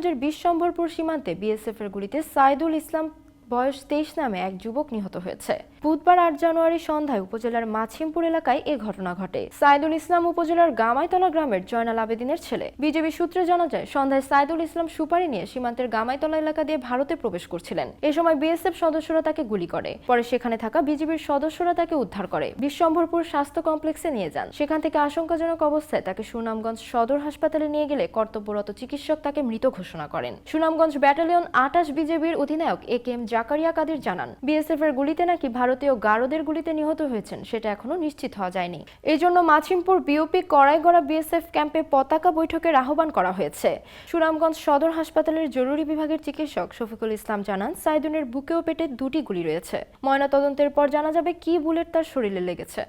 সুনামগঞ্জের বিশ্বম্ভরপুর সীমান্তে বিএসএফ এর গুলিতে সাইদুল ইসলাম বয়স তেইশ নামে এক যুবক নিহত হয়েছে। বুধবার আট জানুয়ারি সন্ধ্যায় উপজেলার মাছিমপুর এলাকায় এ ঘটনা ঘটে। সাইদুল ইসলাম উপজেলার গামাইতলা গ্রামের জয়নাল আবেদিনের ছেলে। বিজেপি সূত্রে জানা যায়, সন্ধ্যায় সাইদুল ইসলাম সুপারি নিয়ে সীমান্তের গামাইতলা এলাকা দিয়ে ভারতে প্রবেশ করছিলেন। এ সময় বিএসএফ সদস্যরা তাকে গুলি করে। পরে সেখানে থাকা বিজেপির সদস্যরা তাকে উদ্ধার করে। বিশ্বম্ভরপুর স্বাস্থ্য কমপ্লেক্সে নিয়ে যান। সেখান থেকে আশঙ্কাজনক অবস্থায় তাকে সুনামগঞ্জ সদর হাসপাতালে নিয়ে গেলে কর্তব্যরত চিকিৎসক তাকে মৃত ঘোষণা করেন। সুনামগঞ্জ ব্যাটালিয়ন আটাশ বিজেপির অধিনায়ক এ কে এম জাকারিয়া কাদের জানান বিএসএফ এর গুলিতে নাকি ভারতীয় গারদের গুলিতে নিহত হয়েছেন, সেটা এখনও নিশ্চিত হওয়া যায়নি। এই জন্য মাছিমপুর বিওপি কড়াইগড়া বিএসএফ ক্যাম্পে পতাকা বৈঠকের আহ্বান করা হয়েছে। সুনামগঞ্জ সদর হাসপাতালের জরুরি বিভাগের চিকিৎসক শফিকুল ইসলাম জানান, সাইদুনের বুকে ও পেটে দুটি গুলি রয়েছে। ময়নাতদন্তের পর জানা যাবে কি বুলেট তার শরীরে লেগেছে।